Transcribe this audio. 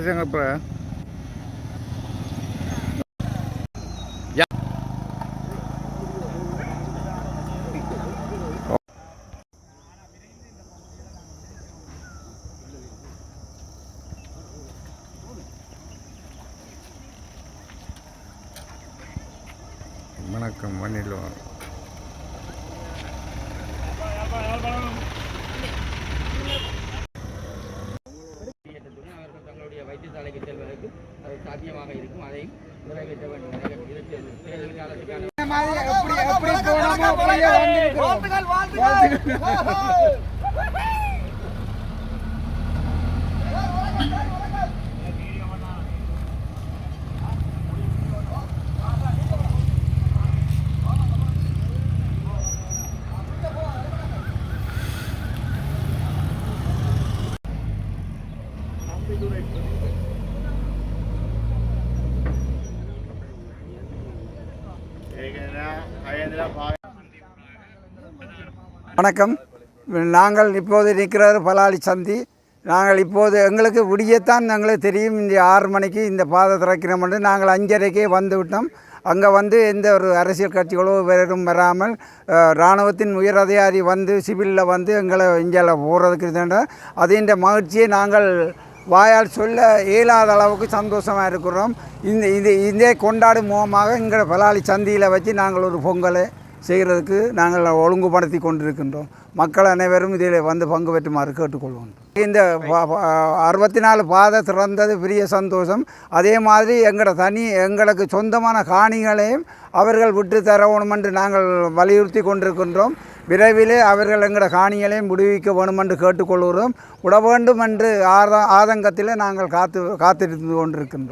இப்போ வணக்கம் வண்ணிலும் இயக்கத்துடன் அவர்கள் வைத்தியசாலைக்கு செல்வதற்கு அது சாத்தியமாக இருக்கும். அதையும் நிறைவேற்ற வேண்டும். தேர்தல் காலத்துக்கான வணக்கம். நாங்கள் இப்போது நிற்கிறார் பலாலி சந்தி. நாங்கள் இப்போது எங்களுக்கு விடியத்தான் எங்களுக்கு தெரியும். இந்த ஆறு மணிக்கு இந்த பாதை திறக்கிறோம் என்று நாங்கள் அஞ்சரைக்கே வந்து விட்டோம். அங்கே வந்து எந்த ஒரு அரசியல் கட்சிகளோ வேறும் வராமல் இராணுவத்தின் உயர் அதிகாரி வந்து சிவிலில் வந்து எங்களை இங்கே போகிறதுக்கு அதே அதின்ற மகிழ்ச்சியை நாங்கள் வாயால் சொல்ல இயலாத அளவுக்கு சந்தோஷமாக இருக்கிறோம். இந்த இது இதே கொண்டாடும் முகமாக எங்களை பலாளி சந்தியில் வச்சு நாங்கள் ஒரு பொங்கலை செய்கிறதுக்கு நாங்கள் ஒழுங்குபடுத்தி கொண்டிருக்கின்றோம். மக்கள் அனைவரும் இதில் வந்து பங்கு பெற்றுமாறு கேட்டுக்கொள்வோம். இந்த அறுபத்தி நாலு பாதை திறந்தது பெரிய சந்தோஷம். அதே மாதிரி எங்களோட தனி எங்களுக்கு சொந்தமான காணிகளையும் அவர்கள் விட்டு தரணும் என்று நாங்கள் வலியுறுத்தி கொண்டிருக்கின்றோம். விரைவிலே அவர்கள் எங்களோட காணிகளையும் விடுவிக்க வேணும் என்று கேட்டுக்கொள்கிறோம். விட வேண்டும் என்று ஆத ஆதங்கத்தில் நாங்கள் காத்து காத்திருந்து கொண்டிருக்கின்றோம்.